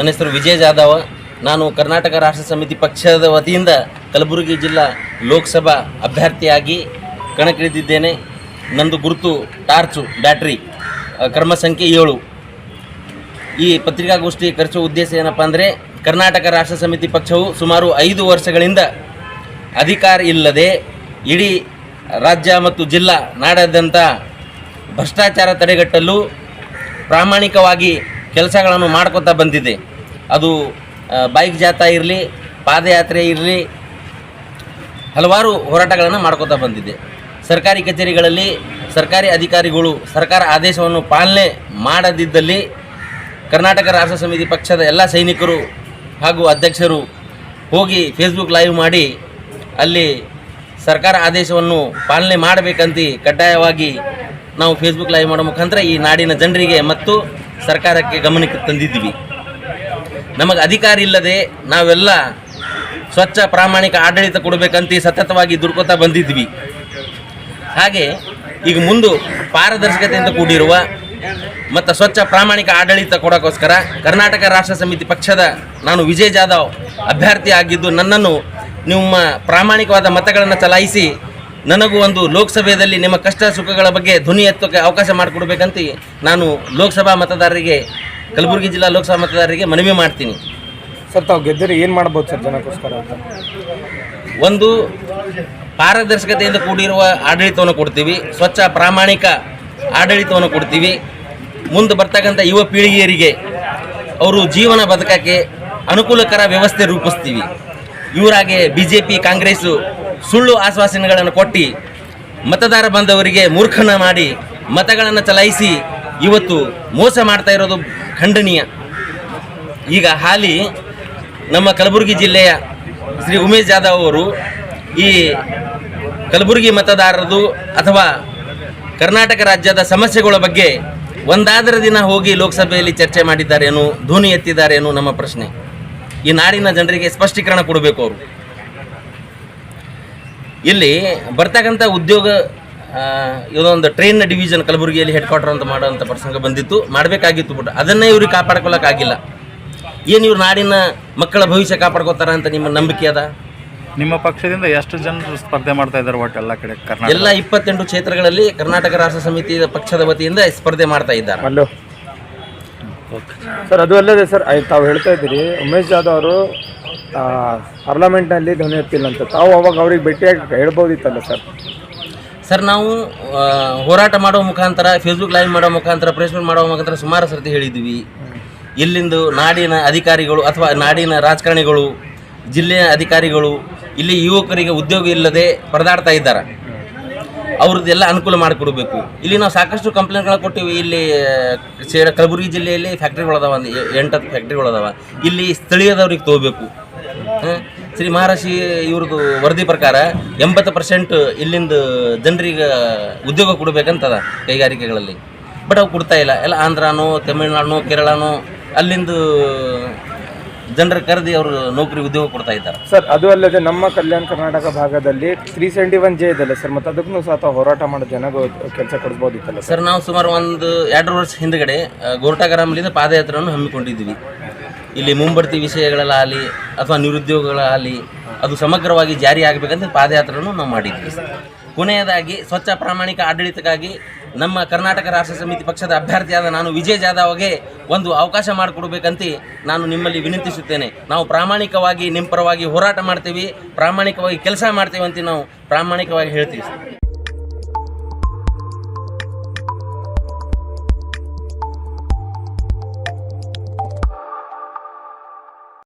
ನನ್ನ ಹೆಸರು ವಿಜಯ್ ಜಾಧವ. ನಾನು ಕರ್ನಾಟಕ ರಾಷ್ಟ್ರ ಸಮಿತಿ ಪಕ್ಷದ ವತಿಯಿಂದ ಕಲಬುರಗಿ ಜಿಲ್ಲಾ ಲೋಕಸಭಾ ಅಭ್ಯರ್ಥಿಯಾಗಿ ಕಣಕ್ಕಿಳಿದಿದ್ದೇನೆ. ನಂದು ಗುರುತು ಟಾರ್ಚು ಬ್ಯಾಟ್ರಿ ಕ್ರಮ ಸಂಖ್ಯೆ ಏಳು. ಈ ಪತ್ರಿಕಾಗೋಷ್ಠಿ ಖರ್ಚು ಉದ್ದೇಶ ಏನಪ್ಪ ಅಂದರೆ, ಕರ್ನಾಟಕ ರಾಷ್ಟ್ರ ಸಮಿತಿ ಪಕ್ಷವು ಸುಮಾರು ಐದು ವರ್ಷಗಳಿಂದ ಅಧಿಕಾರ ಇಲ್ಲದೆ ಇಡೀ ರಾಜ್ಯ ಮತ್ತು ಜಿಲ್ಲಾ ನಾಡಾದ್ಯಂತ ಭ್ರಷ್ಟಾಚಾರ ತಡೆಗಟ್ಟಲು ಪ್ರಾಮಾಣಿಕವಾಗಿ ಕೆಲಸಗಳನ್ನು ಮಾಡ್ಕೊತಾ ಬಂದಿದೆ. ಅದು ಬೈಕ್ ಜಾಥಾ ಇರಲಿ, ಪಾದಯಾತ್ರೆ ಇರಲಿ, ಹಲವಾರು ಹೋರಾಟಗಳನ್ನು ಮಾಡ್ಕೋತಾ ಬಂದಿದೆ. ಸರ್ಕಾರಿ ಕಚೇರಿಗಳಲ್ಲಿ ಸರ್ಕಾರಿ ಅಧಿಕಾರಿಗಳು ಸರ್ಕಾರ ಆದೇಶವನ್ನು ಪಾಲನೆ ಮಾಡದಿದ್ದಲ್ಲಿ ಕರ್ನಾಟಕ ರಾಷ್ಟ್ರ ಸಮಿತಿ ಪಕ್ಷದ ಎಲ್ಲ ಸೈನಿಕರು ಹಾಗೂ ಅಧ್ಯಕ್ಷರು ಹೋಗಿ ಫೇಸ್ಬುಕ್ ಲೈವ್ ಮಾಡಿ ಅಲ್ಲಿ ಸರ್ಕಾರ ಆದೇಶವನ್ನು ಪಾಲನೆ ಮಾಡಬೇಕಂತ ಕಡ್ಡಾಯವಾಗಿ ನಾವು ಫೇಸ್ಬುಕ್ ಲೈವ್ ಮಾಡೋ ಮುಖಾಂತರ ಈ ನಾಡಿನ ಜನರಿಗೆ ಮತ್ತು ಸರ್ಕಾರಕ್ಕೆ ಗಮನಕ್ಕೆ ತಂದಿದ್ದೀವಿ. ನಮಗೆ ಅಧಿಕಾರ ಇಲ್ಲದೆ ನಾವೆಲ್ಲ ಸ್ವಚ್ಛ ಪ್ರಾಮಾಣಿಕ ಆಡಳಿತ ಕೊಡಬೇಕಂತ ಸತತವಾಗಿ ದುಡ್ಕೋತಾ ಬಂದಿದ್ವಿ. ಹಾಗೆ ಈಗ ಮುಂದೆ ಪಾರದರ್ಶಕತೆಯಿಂದ ಕೂಡಿರುವ ಮತ್ತು ಸ್ವಚ್ಛ ಪ್ರಾಮಾಣಿಕ ಆಡಳಿತ ಕೊಡೋಕ್ಕೋಸ್ಕರ ಕರ್ನಾಟಕ ರಾಷ್ಟ್ರ ಸಮಿತಿ ಪಕ್ಷದ ನಾನು ವಿಜಯ್ ಜಾಧವ್ ಅಭ್ಯರ್ಥಿ ಆಗಿದ್ದು ನನ್ನನ್ನು ನಿಮ್ಮ ಪ್ರಾಮಾಣಿಕವಾದ ಮತಗಳನ್ನು ಚಲಾಯಿಸಿ ನನಗೂ ಒಂದು ಲೋಕಸಭೆಯಲ್ಲಿ ನಿಮ್ಮ ಕಷ್ಟ ಸುಖಗಳ ಬಗ್ಗೆ ಧ್ವನಿ ಎತ್ತೋಕ್ಕೆ ಅವಕಾಶ ಮಾಡಿಕೊಡ್ಬೇಕಂತ ನಾನು ಲೋಕಸಭಾ ಮತದಾರರಿಗೆ ಕಲಬುರಗಿ ಜಿಲ್ಲಾ ಲೋಕಸಭಾ ಮತದಾರರಿಗೆ ಮನವಿ ಮಾಡ್ತೀನಿ. ಸರ್ ತಾವು ಗೆದ್ದರೆ ಏನು ಮಾಡ್ಬೋದು ಸರ್ ಜನಕ್ಕೋಸ್ಕರ ಅಂತ? ಒಂದು ಪಾರದರ್ಶಕತೆಯಿಂದ ಕೂಡಿರುವ ಆಡಳಿತವನ್ನು ಕೊಡ್ತೀವಿ ಸ್ವಚ್ಛ ಪ್ರಾಮಾಣಿಕ ಆಡಳಿತವನ್ನು ಕೊಡ್ತೀವಿ. ಮುಂದೆ ಬರ್ತಕ್ಕಂಥ ಯುವ ಪೀಳಿಗೆಯರಿಗೆ ಅವರು ಜೀವನ ಬದುಕಕ್ಕೆ ಅನುಕೂಲಕರ ವ್ಯವಸ್ಥೆ ರೂಪಿಸ್ತೀವಿ. ಇವರಾಗೆ ಬಿ ಜೆ ಪಿ ಕಾಂಗ್ರೆಸ್ಸು ಸುಳ್ಳು ಆಶ್ವಾಸನೆಗಳನ್ನು ಕೊಟ್ಟು ಮತದಾರ ಬಂದವರಿಗೆ ಮೂರ್ಖನ ಮಾಡಿ ಮತಗಳನ್ನು ಚಲಾಯಿಸಿ ಇವತ್ತು ಮೋಸ ಮಾಡ್ತಾ ಇರೋದು ಖಂಡನೀಯ. ಈಗ ಹಾಲಿ ನಮ್ಮ ಕಲಬುರಗಿ ಜಿಲ್ಲೆಯ ಶ್ರೀ ಉಮೇಶ್ ಜಾಧವ್ ಅವರು ಈ ಕಲಬುರಗಿ ಮತದಾರರದು ಅಥವಾ ಕರ್ನಾಟಕ ರಾಜ್ಯದ ಸಮಸ್ಯೆಗಳ ಬಗ್ಗೆ ಒಂದಾದರ ದಿನ ಹೋಗಿ ಲೋಕಸಭೆಯಲ್ಲಿ ಚರ್ಚೆ ಮಾಡಿದ್ದಾರೇನು ಧ್ವನಿ ಎತ್ತಿದ್ದಾರೇನು ನಮ್ಮ ಪ್ರಶ್ನೆ. ಈ ನಾಡಿನ ಜನರಿಗೆ ಸ್ಪಷ್ಟೀಕರಣ ಕೊಡಬೇಕು ಅವರು. ಇಲ್ಲಿ ಬರ್ತಕ್ಕಂಥ ಉದ್ಯೋಗ ಇದೊಂದು ಟ್ರೈನ್ ಡಿವಿಷನ್ ಕಲಬುರಗಿಯಲ್ಲಿ ಹೆಡ್ ಕ್ವಾರ್ಟರ್ ಅಂತ ಮಾಡುವಂಥ ಪ್ರಸಂಗ ಬಂದಿತ್ತು. ಮಾಡಬೇಕಾಗಿತ್ತು ಬಿಟ್ಟು ಅದನ್ನೇ ಇವ್ರಿಗೆ ಕಾಪಾಡ್ಕೊಳ್ಳೋಕ್ಕಾಗಿಲ್ಲ ಏನು ಇವ್ರು ನಾಡಿನ ಮಕ್ಕಳ ಭವಿಷ್ಯ ಕಾಪಾಡ್ಕೋತಾರ ಅಂತ ನಿಮ್ಮ ನಂಬಿಕೆ ಅದ? ನಿಮ್ಮ ಪಕ್ಷದಿಂದ ಎಷ್ಟು ಜನರು ಸ್ಪರ್ಧೆ ಮಾಡ್ತಾ ಇದ್ದಾರೆ ಒಟ್ಟು ಎಲ್ಲ ಕಡೆ ಕರ್ನಾಟಕ? ಎಲ್ಲ ಇಪ್ಪತ್ತೆಂಟು ಕ್ಷೇತ್ರಗಳಲ್ಲಿ ಕರ್ನಾಟಕ ರಾಷ್ಟ್ರ ಸಮಿತಿ ಪಕ್ಷದ ವತಿಯಿಂದ ಸ್ಪರ್ಧೆ ಮಾಡ್ತಾ ಇದ್ದಾರೆ. ಅಲ್ಲೋ ಸರ್ ಅದು ಅಲ್ಲದೆ ಸರ್ ಆಯ್ತು ತಾವು ಹೇಳ್ತಾ ಇದ್ದೀರಿ ಉಮೇಶ್ ಜಾಧವ್ ಅವರು ಪಾರ್ಲಿಮೆಂಟ್ನಲ್ಲಿ ಧ್ವನಿ ಎತ್ತಿಲ್ಲ ಅಂತ. ತಾವು ಅವಾಗ ಅವ್ರಿಗೆ ಭೇಟಿಯಾಗಿ ಹೇಳ್ಬೋದಿತ್ತಲ್ಲ ಸರ್? ಸರ್, ನಾವು ಹೋರಾಟ ಮಾಡೋ ಮುಖಾಂತರ ಫೇಸ್ಬುಕ್ ಲೈವ್ ಮಾಡೋ ಮುಖಾಂತರ ಪ್ರೆಸ್ ಮಾಡುವ ಮಾಡೋ ಮುಖಾಂತರ ಸುಮಾರು ಸರ್ತಿ ಹೇಳಿದ್ವಿ. ಇಲ್ಲಿಂದು ನಾಡಿನ ಅಧಿಕಾರಿಗಳು ಅಥವಾ ನಾಡಿನ ರಾಜಕಾರಣಿಗಳು, ಜಿಲ್ಲೆಯ ಅಧಿಕಾರಿಗಳು, ಇಲ್ಲಿ ಯುವಕರಿಗೆ ಉದ್ಯೋಗ ಇಲ್ಲದೆ ಪರದಾಡ್ತಾ ಇದ್ದಾರೆ. ಅವ್ರದ್ದೆಲ್ಲ ಅನುಕೂಲ ಮಾಡಿಕೊಡ್ಬೇಕು. ಇಲ್ಲಿ ನಾವು ಸಾಕಷ್ಟು ಕಂಪ್ಲೇಂಟ್ಗಳು ಕೊಟ್ಟಿವಿ. ಇಲ್ಲಿ ಕಲಬುರಗಿ ಜಿಲ್ಲೆಯಲ್ಲಿ ಫ್ಯಾಕ್ಟ್ರಿಗಳದಾವ ಒಂದು ಎಂಟತ್ತು ಫ್ಯಾಕ್ಟ್ರಿಗಳದಾವ ಇಲ್ಲಿ ಸ್ಥಳೀಯದವ್ರಿಗೆ ತಗೋಬೇಕು? ಶ್ರೀ ಮಹರ್ಷಿ ಇವ್ರದ್ದು ವರದಿ ಪ್ರಕಾರ ಎಂಬತ್ತು ಪರ್ಸೆಂಟ್ ಇಲ್ಲಿಂದ ಜನರಿಗೆ ಉದ್ಯೋಗ ಕೊಡಬೇಕಂತದ ಕೈಗಾರಿಕೆಗಳಲ್ಲಿ. ಬಟ್ ಅವು ಕೊಡ್ತಾ ಇಲ್ಲ. ಎಲ್ಲ ಆಂಧ್ರನೋ ತಮಿಳ್ನಾಡು ಕೇರಳನೋ ಅಲ್ಲಿಂದ ಜನರ ಕರೆದಿ ಅವರು ನೌಕರಿ ಉದ್ಯೋಗ ಕೊಡ್ತಾ ಇದ್ದಾರೆ. ಸರ್ ಅದು ಅಲ್ಲದೆ ನಮ್ಮ ಕಲ್ಯಾಣ ಕರ್ನಾಟಕ ಭಾಗದಲ್ಲಿ ತ್ರೀ ಸೆವೆಂಟಿ ಒನ್ ಜೆ ಇದೆಲ್ಲ ಸರ್ ಮತ್ತು ಅದಕ್ಕೂ ಸಹ ಹೋರಾಟ ಮಾಡೋ ಜನಗೂ ಕೆಲಸ ಕೊಡ್ಬೋದಿತ್ತಲ್ಲ ಸರ್? ನಾವು ಸುಮಾರು ಒಂದು ಎರಡು ವರ್ಷ ಹಿಂದ್ಗಡೆ ಆ, ಗೋರ್ಟಾ ಗ್ರಾಮದಿಂದ ಪಾದಯಾತ್ರೆಯನ್ನು ಹಮ್ಮಿಕೊಂಡಿದ್ದೀವಿ. ಇಲ್ಲಿ ಮುಂಬಡ್ತಿ ವಿಷಯಗಳಲ್ಲಾಗಲಿ ಅಥವಾ ನಿರುದ್ಯೋಗಗಳಾಗಲಿ ಅದು ಸಮಗ್ರವಾಗಿ ಜಾರಿ ಆಗಬೇಕಂತ ಪಾದಯಾತ್ರೆಯನ್ನು ನಾವು ಮಾಡಿದ್ವಿ ಕೊನೆಯದಾಗಿ ಸ್ವಚ್ಛ ಪ್ರಾಮಾಣಿಕ ಆಡಳಿತಕ್ಕಾಗಿ ನಮ್ಮ ಕರ್ನಾಟಕ ರಾಷ್ಟ್ರ ಸಮಿತಿ ಪಕ್ಷದ ಅಭ್ಯರ್ಥಿಯಾದ ನಾನು ವಿಜಯ್ ಜಾಧವ್ಗೆ ಒಂದು ಅವಕಾಶ ಮಾಡಿಕೊಡ್ಬೇಕಂತ ನಾನು ನಿಮ್ಮಲ್ಲಿ ವಿನಂತಿಸುತ್ತೇನೆ. ನಾವು ಪ್ರಾಮಾಣಿಕವಾಗಿ ನಿಮ್ಮ ಪರವಾಗಿ ಹೋರಾಟ ಮಾಡ್ತೀವಿ, ಪ್ರಾಮಾಣಿಕವಾಗಿ ಕೆಲಸ ಮಾಡ್ತೀವಿ ಅಂತ ನಾವು ಪ್ರಾಮಾಣಿಕವಾಗಿ ಹೇಳ್ತೀವಿ.